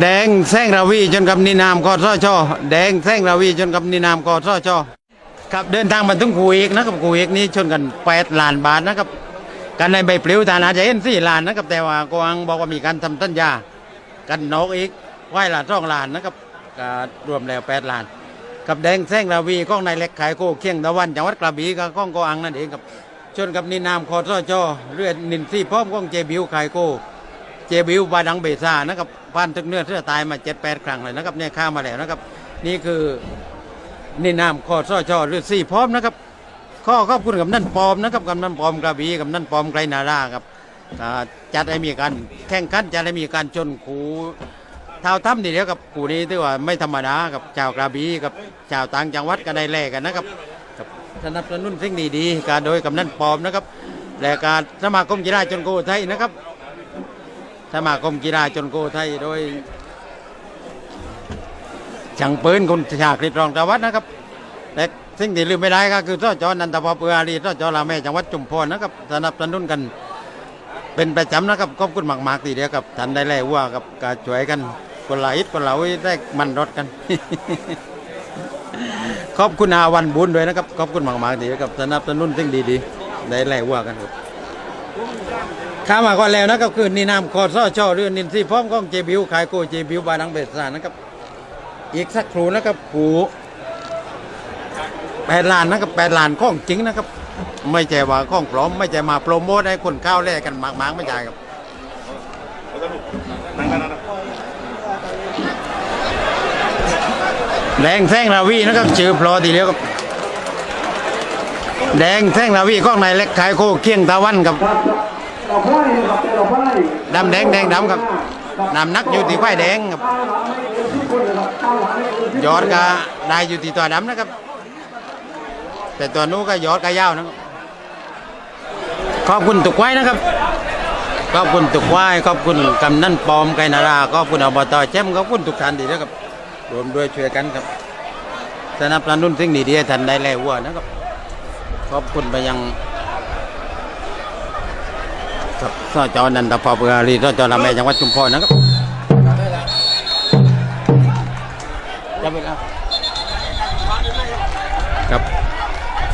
แดงแซงราวีจนกับนินามกอสชอแดงแซงราวีจนกับนินามกอสชครับเดินทางมาถึงกูเอกนะครับกูเอกนี่ชนกันแปดล้านบาทนะครับกันในใบปลิวฐานอาจจะเห็นสี่ล้านนะครับแต่ว่ากวางบอกว่ามีการทำสัญญา กันนกอีกไหวละสองล้านนะครับก็รวมแล้วแปดล้านกับแดงแซงราวีก้องนายเล็กขายโกเคียงตะวันจังหวัดกระบี่กับก้องกอังนั่นเองครับชนกับนินามคอสชอเรือนินซี่พร้อมก้องเจบิวขายโก เจบิวบาดังเบซ่านะครับพันทึกเนื้อเสื้อตายมาเจ็ดแปดครั้งเลยนะครับเนี่ยข้ามาแล้วนะครับ นี่คือนี่นามคอสชหรือสี่พร้อมนะครับ ข้อขอบคุณกับนั่นปอมนะครับกับนั่นปอมกระบี่กับนั่นปอมไกรนาราครับอ่าจัดให้มีการแข่งขันจัดให้มีการชนขูเท้าถ้ำนี่เดียวกับขูนี้ที่ว่าไม่ธรรมดากับชาวกระบี่กับชาวต่างจังหวัดก็ได้แลกกันนะครับกับสนับสนุนสิ่งดีๆการโดยกับนั่นปอมนะครับและการสมาคมกีฬาชนโกไทยนะครับ สมาคมกีฬาชนโกไทยโดยช่างปืนคุณชาคริตรองตะวัดนะครับและสิ่งที่ลืมไม่ได้ก็คือสจอนันทพรเปืออารีสจอลาแม่จังหวัดจุมพรนะครับสนับสนุนกัน เป็นประจำนะครับขอบคุณมากๆทีเดียวกับทันได้แล่ว่ากับการช่วยกันคนละอิดคนละอุ้ยได้มันรถกัน ขอบคุณอาวันบุญด้วยนะครับขอบคุณมากๆทีเดียวกับสนับสนุนสิ่งดีๆ ได้แล่ว่ากันครับ ข้ามาก่อนแล้วนะครับคือนี่นามคอสช่อเรื่องนินซีพร้อมของเจบิวขายโกเจบิวบานังเบสานะครับ อีกสักครู่นะครับผูแปดล้านนะครับแปดล้านข้องจริงนะครับ ไม่ใช่ว่าข้องปลอม ไม่ใช่มาโปรโมทให้คนข้าวแลกกันมากๆไม่ใช่ครับแดงแท่งราวีนะครับชื่อพลอทีเดียวครับแดงแท่งราวีข้องในเล็กขายโคเคียงตะวันกับ ดำแดงแดงดำครับนำนักอยู่ที่ไฟแดงครับข้าวหลังครับยอดก็ได้อยู่ที่ตัวดำนะครับ แต่ตัวนู้นก็ยอดก็ยาวนะครับขอบคุณตุกไว้นะครับขอบคุณตุกไว้ขอบคุณกำนันปอมไกนาราขอบคุณอบตแชมขอบคุณทุกท่านดีนะครับรวมด้วยช่วยกันครับสนับสนุนสิ่งดีๆท่านได้แล้ววัวนะครับ ขอบคุณไปยัง ครับสจนันทพรเบือรีสจลำแม่จังหวัดชุมพรนะครับจะไปแล้วครับ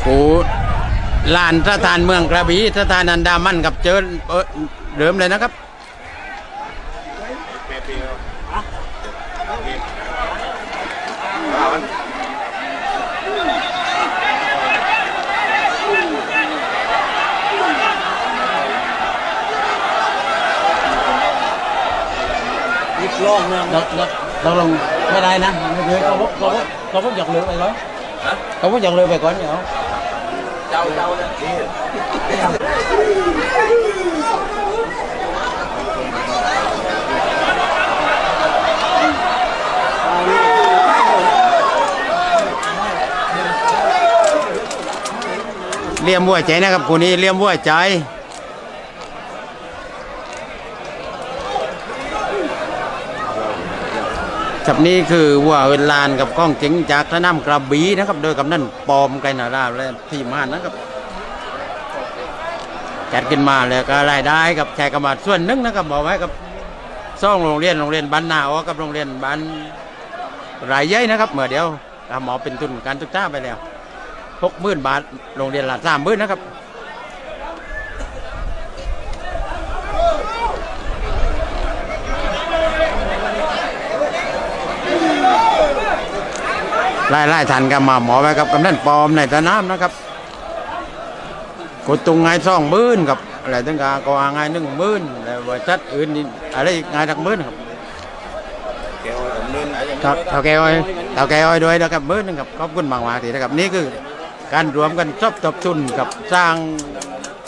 โอ้ลานสถานเมืองกระบี่สถานอันดามันกับเจอเอ่อเดิมเลยนะครับ ยิบโล่งเมืองเราเราเราลงไม่ได้นะไม่เคยเขาพกเขาพกเขาพกหยอกเรือไปก่อนเขาพกหยอกเรือไปก่อนเดี๋ยวเจ้าเจ้าเนี่ยเลี่ยมวัวใจนะครับคู่นี้เลี่ยมวัวใจ กับนี้คือวัวเอินลานกับก้องเจ๋งจากสนามกระบี่นะครับ โดยกับนั่นปอมไกนาราและทีมานนะครับ จัดขึ้นมาแล้วก็รายได้กับแชร์กรรมาส่วนนึงนะครับบอกไว้กับซ่องโรงเรียนโรงเรียนบ้านนาออกับโรงเรียนบ้านรายใหญ่นะครับเมื่อเดียวหมอเป็นทุนการศึกษาไปแล้วหกหมื่นบาทโรงเรียนละสามหมื่นนะครับ ไล่ไล่ทันกันมาหมอไว้กับกำนันปลอมในสนามนะครับกดตุงไงสองหมื่นกับอะไรตั้งกาก็อ่างไงหนึ่งหมื่นแล้วบริษัทอื่นนี่อะไรอีกไงทักหมื่นครับเกี่ยวกับเงินอะไรอย่างครับเท่าแกอ้อยเท่าแกอ้อยด้วยนะครับหมื่นหนึงครับขอบคุณมากมากๆทีนะครับนี่คือการรวมกันชอบตบทุนกับสร้าง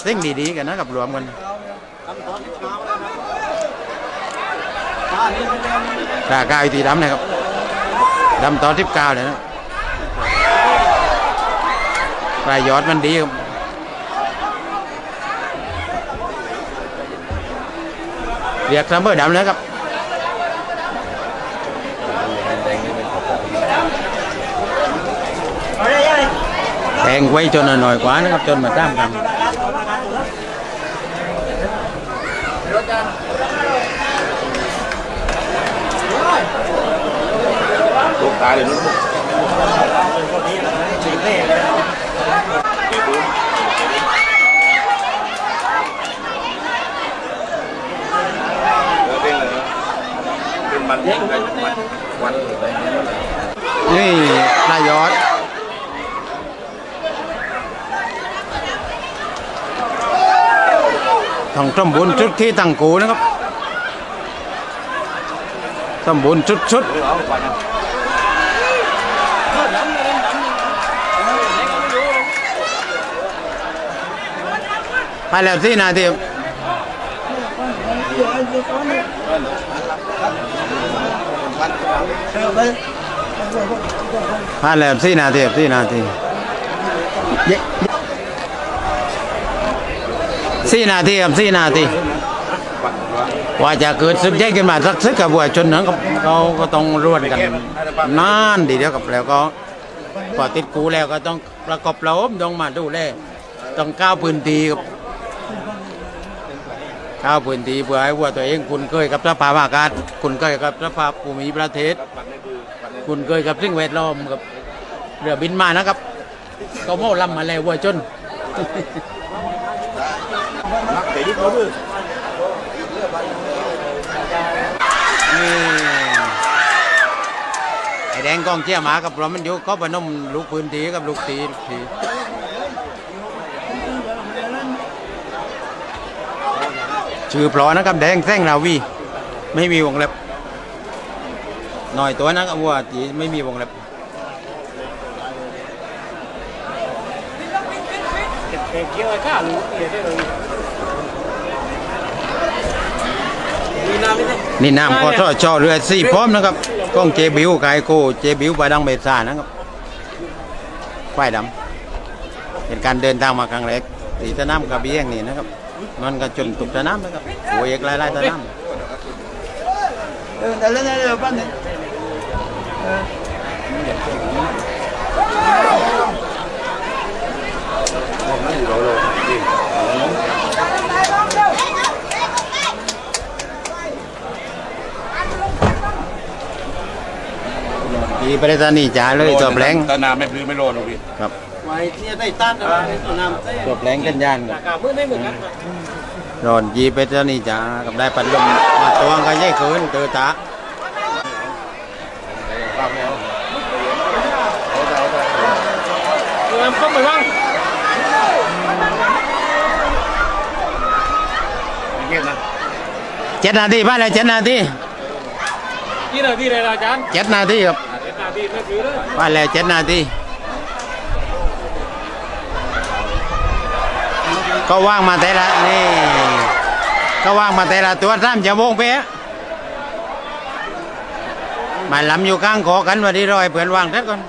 สิ่งดีๆกันนะครับรวมกันราคาอยู่ที่ดำนะครับ ดำตอนทิบเก้าเลยนะรายยอดมันดีครับเรียกซัมเมอร์ดำเลยครับแพงไว้จนหน่อยกว่านะครับจนมาตามกัน ตเยเลยนู้นมันวันนี่นายยอดทางตำบลชุดที่ตังกูนะครับตำบลชุดชุด ไปแล้วสี่นาทีครับไปแล้วสี่นาทีครับสี่นาทีสี่นาทีครับสี่นาทีว่าจะเกิดศึกใหญ่ขึ้นมาสักศึกกับวัวชนนั้นก็เขาก็ต้องร่วนกันนานดีเดียวกับแล้วก็พอติดกูแล้วก็ต้องประกอบระบบต้องมาดูแลต้องก้าวพื้นที่ บก้าวพื้นที่เพื่อให้วัวตัวเองคุณเคยกับสภาพอากาศคุณเคยกับสภาพภูมิประเทศ คุณเคยกับสิ่งแวดล้อมกับเรือบินมานะครับก็โม่ลำมาแล้ววัวชนนี่ไอแดงกองเชี่ยหมากับเรามันอยู่ก็พนมลูกพื้นที่กับลูกตีลูกตี ชื่อพลอนะครับแดงแท่งราวีไม่มีวงเล็บหน่อยตัวนะครับวัวตีไม่มีวงเล็บเกี่ยวได้เลยมีน้ำไหมเนี่ยนี่น้ำก็ท่อช่อเรือสี่พร้อมนะครับกล้องเจบิวไกโคเจบิวไปดังเบซ่านะครับควายดำเป็นการเดินทางมาครั้งแรกตีสนามกระเบียงนี่นะครับ มันก็จนตุกสนามนะครับหัวเอกไล่ไล่สนามเออแต่เล่นได้เลยปั้นเนี่ยทีประเทศนี่จ๋าเลยตัวแปลงตานาไม่พลื้ไม่โลนหรอกพี่ครับไว้ที่ได้ตัดอะไรตัวน้ำเต้ตัวแปลงกันยานครับกามือไม่เหมือนกัน รอนยีประเทศนี่จ๋ากับได้ปัดลมมาตัวก็ยิ่เขินเตอตาตัวน้ำเข้าไปบ้างเงียบนะเจ็ดนาทีไปเลยเจ็ดนาทีกี่นาทีเลยอาจารย์เจ็ดนาทีครับนาทีไม่ถือเลยไปเลยเจ็ดนาที ก็ว่างมาแต่ละนี่ ก็ว่างมาแต่ละตัวสามจะโมงเป๊ะมาลำอยู่ข้างขอกันวันนี้รอยเผื่อนวางเท็ก่อน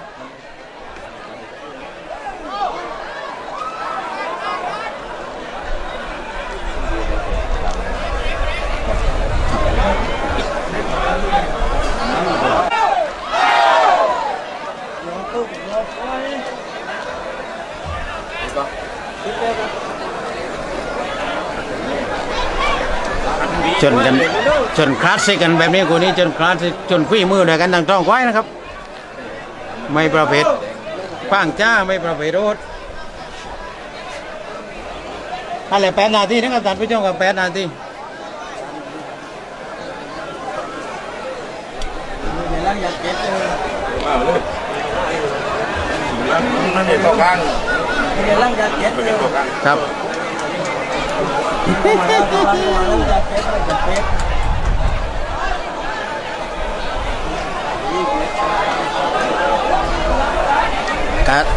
จนกันจนคลาสสิกกันแบบนี้กูนี้จนคลาสสิกจนคุยมือด้วยกันทางท้องควายนะครับ ไม่ประเภทป้างจ้าไม่ประเภทรถอะไรแปดนาทีนะครับท่านผู้ชมกับแปดนาทีนั่นเห็นตัวข้างเดียวร่างยาเจ็ดเป็นตัวข้างครับ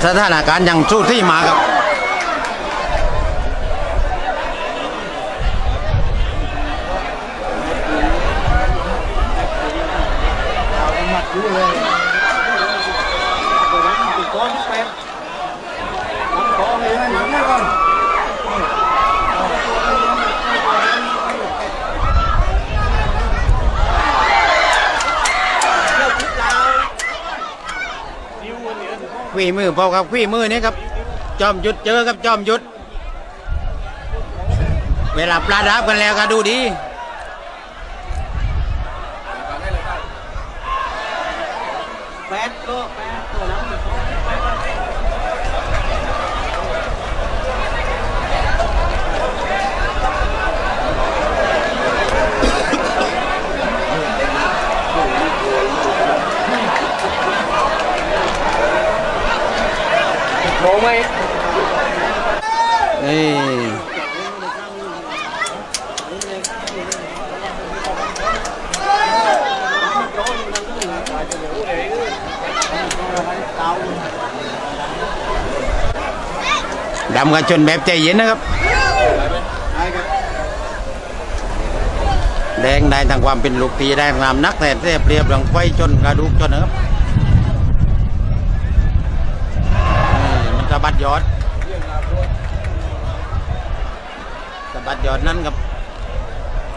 สถานการณ์ยังสู้ที่มาครับ หมัดอยู่เลยตัวนั้นติดก้อนเป็ดน้ำคอเลยหนังนี่ก่อน ขวีมือพอครับขวีมือนี่ครับ จอมยุดเจอครับจอมยุด เวลาปลาดับกันแล้วก็ดูดี แปดก็แปดตัวนั้น ดำกันชนแบบใจเย็นนะครับ แดงได้ทางความเป็นลูกตีได้งามนักแต่เสียเปรียบหลังไฟชนกระดูกชนนะครับมันสะบัดยอดสะบัดยอดนั่นกับ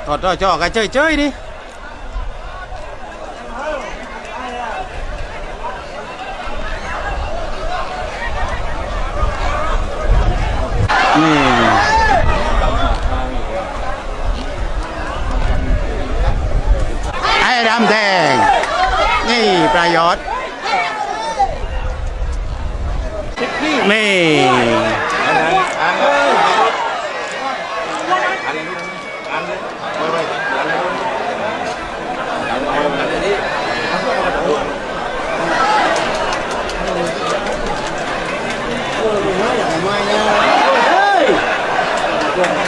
กอดจ่อๆกันเฉยๆดิ นี่ไอ้ดำแดง นี่ประยชน์นี่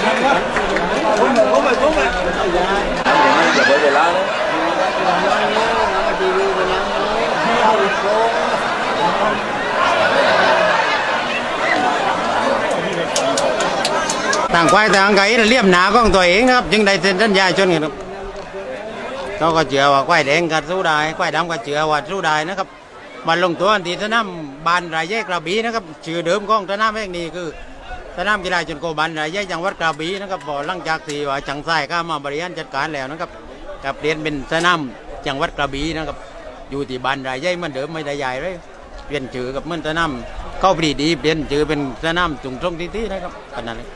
อย่าเบิดเวลาเลยต่างควายต่างไก่เรียบหนาของตัวเองนะครับ จึงได้เซ็นสัญญาชนกันครับเขาก็เชื่อว่าควายแดงก็สู้ได้ควายดำก็เชื่อว่าสู้ได้นะครับมาลงตัวอันที่สนามบานรายแยกกระบี่นะครับชื่อเดิมของสนามแห่งนี้คือ สนามกีฬาชนโกบันรายแยกจังหวัดกระบี่นะครับพอหลังจากที่ว่าจังไส้ก็มาบริหารจัดการแล้วนะครับกับเปลี่ยนเป็นสนามจังหวัดกระบี่นะครับอยู่ที่บานรายแยกเหมือนเดิมไม่ได้ใหญ่เลยเปลี่ยนชื่อกับเมื่อสนามเข้าปรีดีเปลี่ยนชื่อเป็นสนามจุงตรงที่ที่นะครับขนาดนี้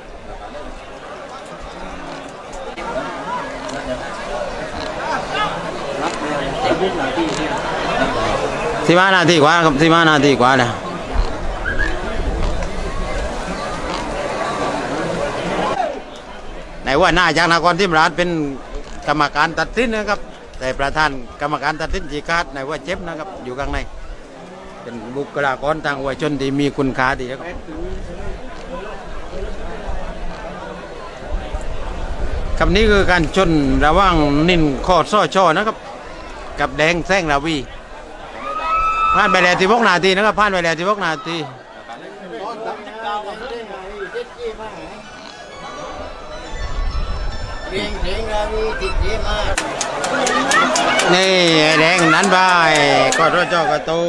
สิบห้านาทีกว่าครับสิบห้านาทีกว่าแล้ ในว่าหน้าจากนครทิมราชเป็นกรรมการตัดสินนะครับ แต่ประธานกรรมการตัดสินจีคาดในว่าเจ็บนะครับ อยู่ข้างใน เป็นบุคลากรทางวัยชนที่มีคุณค่าดีครับคำนี้คือการชนระว่างนินคอดซ้อช่อนะครับ กับแดงแซงราวีผ่านไปแล้วที่พกนาทีนะครับผ่านไปแล้วที่พกนาที นี่ไอ้แดงนั้นไปก็รถจอกระตู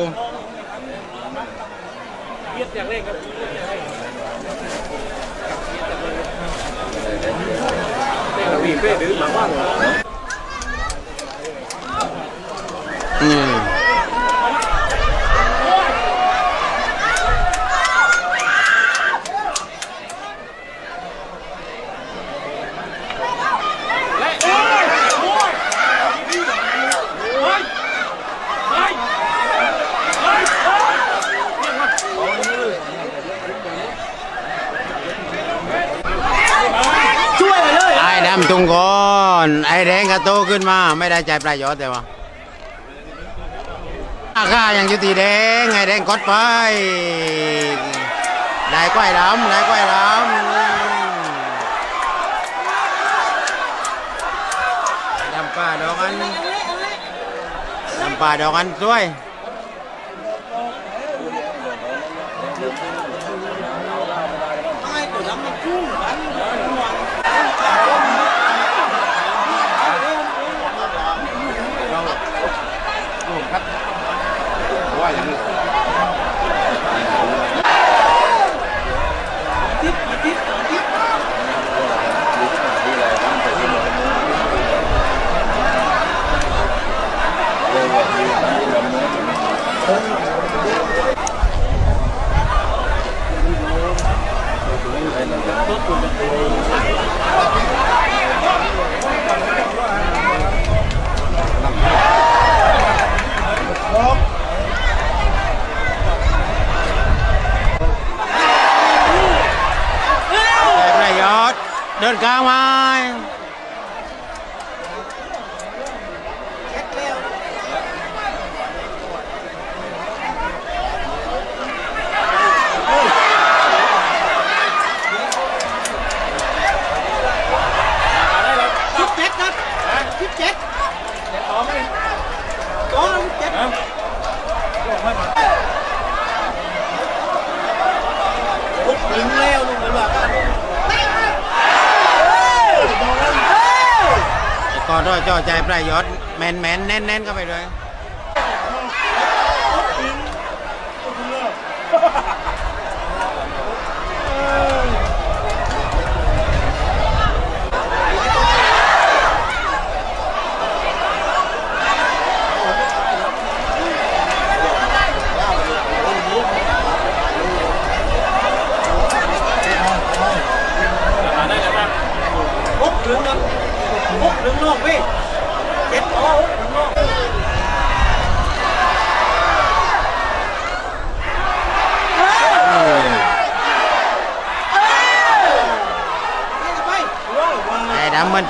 อืม ไอ้ดำตุงก่อนไอ้แดงก็โตขึ้นมา ไม่ได้ใจประโยชน์แต่ว่าราคายังอยู่ตีแดงไอ้แดงกดไปได้ก้อยดำได้ก้อยดำดำป่าดอกอันดำป่าดอกอันสวย จอใจประโยศแมนแมนแน่นแน่นเข้าไปเลย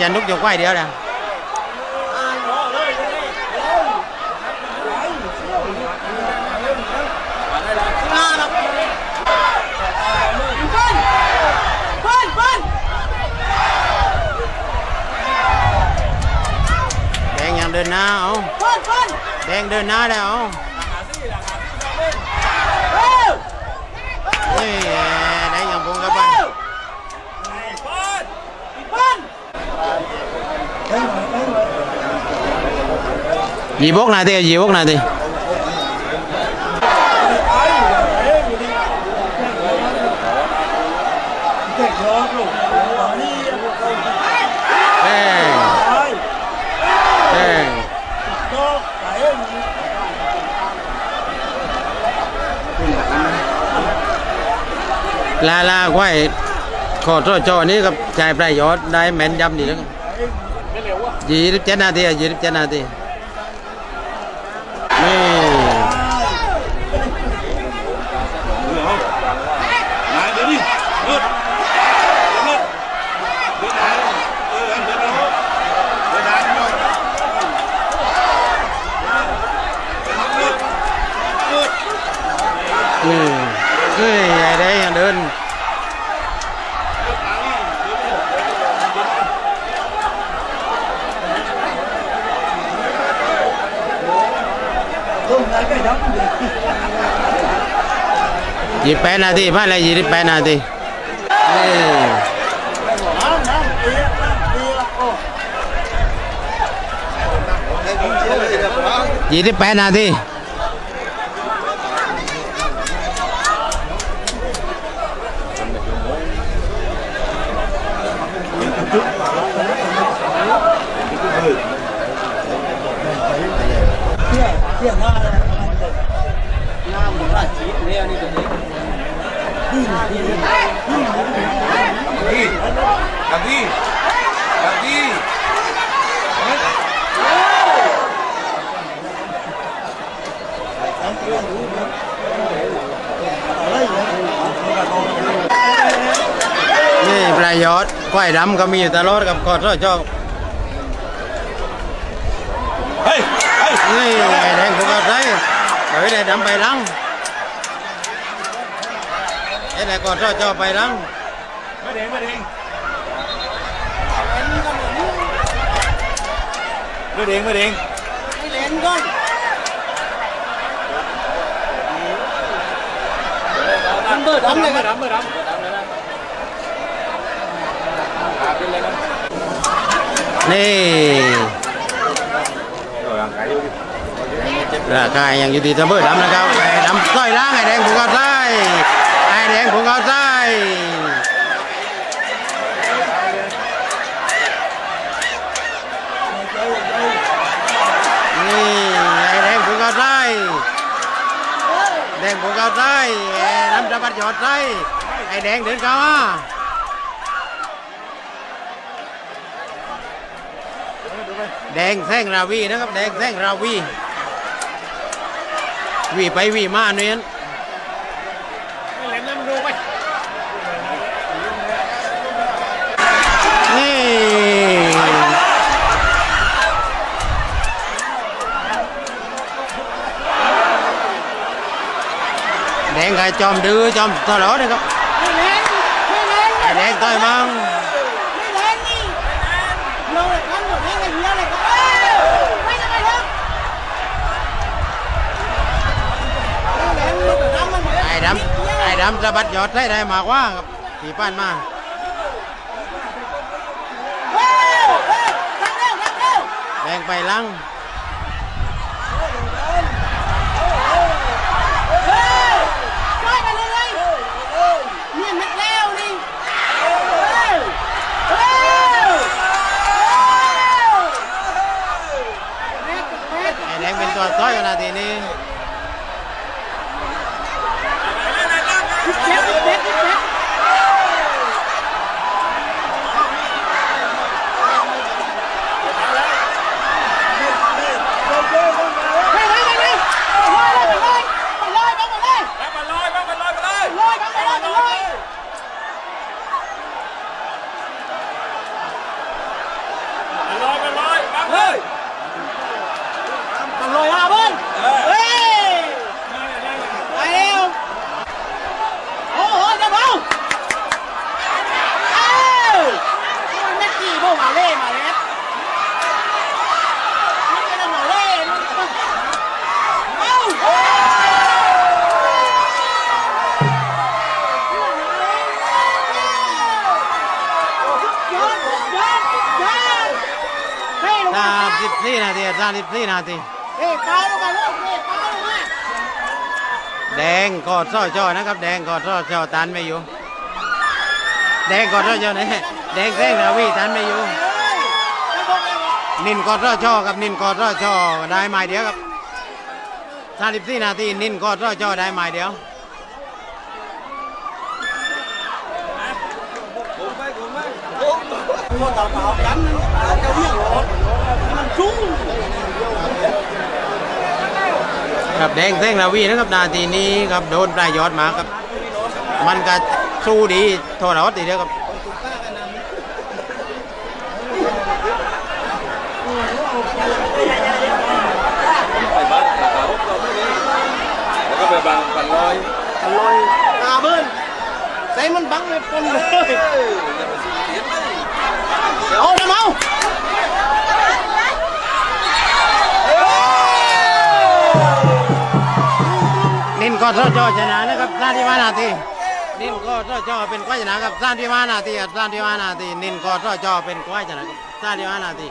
จะนุกอยู่ไว้เดียวนะแดงยังเดินหน้าเอาแดงเดินหน้าได้เอานี่แดงยังพงกับไปยี่บกนาทียี่บกนาทีแดงแดงลาลาควาย ขอโทษจอนี้กับชายประโยชน์ได้แม่นยำดีแล้วยี่สิบเจ็ดนาทียี่สิบเจ็ดนาทีนี่ Này, đưa đi. Đưa. Đưa lên. Đưa đá. Ừ, em đưa nó. Đưa đá đi thôi. Đưa. Đưa. นี่นี่ไอ้แดงยังเดิน ยี่สิบแปดนาทีผ่านเลยยี่สิบแปดนาทียี่สิบแปดนาที Đi. Làm đi. Làm đi. นี่ประโยชน์ควายดำก็มีอยู่ตลอดกับกอดร้อยจอก Hey. Hey. นี่ไอ้แดงพวกเราใช้เดี๋ยวไอ้ดำไปลัง ไอ้แดงกอดร้อยจอกไปลัง Mới đến, mới đến. Mới đến, mới đến. Đâm bờ đâm này đấm, đấm, đấm. À, bên lên đó. นี่ Rồi, ăn cái đi. ราคายังอยู่ที่เสมอดำนะครับไอ้ดำต้อยล้างไอ้แดงพวกเราใช้ไอ้ แดงพวกเราใช้นี่ไอ้แดงพวกเราใช้แดงพวกเราใช้ไอ้น้ำจะบัดยอดใช้ไอ้แดงเดินเข้ามาแดงแท่งราวีนะครับ แดงแท่งราวีวีไปวีมาเนี่ย ดงไก่จอมดื้อจอมตลอดเลยครับไอ้แดงต่อยมังไอ้ดำไอ้ดำสะบัดยอดได้ได้มากว่าครับขี่ป้านมาแดงไปลัง ช่วยกันเลยเนี่ยมันแล้วนี่เฮ้ย ไอ้แดงเป็นตัวต้อยกันนาทีนี้ เจ็บเจ็บเจ็บไปเลยไปเลยไปเลยไปเลยไปเลยไปเลย แล้วมันลอยมันลอยไปเลย ลอยไปเลยไปเลย มันลอยมันลอยบังเลย มันลอยมาเบิ้ลเฮ้ยไปเร็วโอ้โหจะเบาเอ้ามันไม่กี่โมงมาเล่มาแล้วมันไม่ต้องมาเล่เอ้า ยอดยอดยอดเฮ้ยลงมาสามสิบสี่นาทีสามสิบสี่นาทีเฮ้ยเปล่าลงมาลูกเฮ้ยเปล่าลงมาแดงกอดซ้อยจอนะครับ แดงกอดซ้อยจอตันไม่อยู่ แดงกอดซ้อยจอนี่แดงแซงนาวีตันไม่อยู่เฮ้ยจะบอกเลยว่านินกอดซ้อยจอกับนินกอดซ้อยจอได้ไม้เดียวครับสามสิบสี่นาทีนินกอดซ้อยจอได้ไม้เดียวพวกเต่าๆกันนั่น จุ้งครับแดงแซงนาวีนะครับนาทีนี้ครับโดนปลายยอดมาครับ มันก็สู้ดีโทษเราทีเดียวครับไปบ้านเขาเราไม่ได้แล้วก็ไปบังกันลอยอร่อยตาเบิ้ลใส่มันบังเลยปนเลยเอาทำเอา กอดซ้อยจอชนะนะครับสามที่ห้านาทีนินกอดซ้อยจอเป็นก้อยชนะครับสามที่ห้านาทีครับสามที่ห้านาทีนินกอดซ้อยจอเป็นก้อยชนะครับสามที่ห้านาที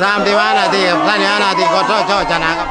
สามที่ห้านาทีครับสามที่ห้านาทีกอดซ้อยจอชนะครับ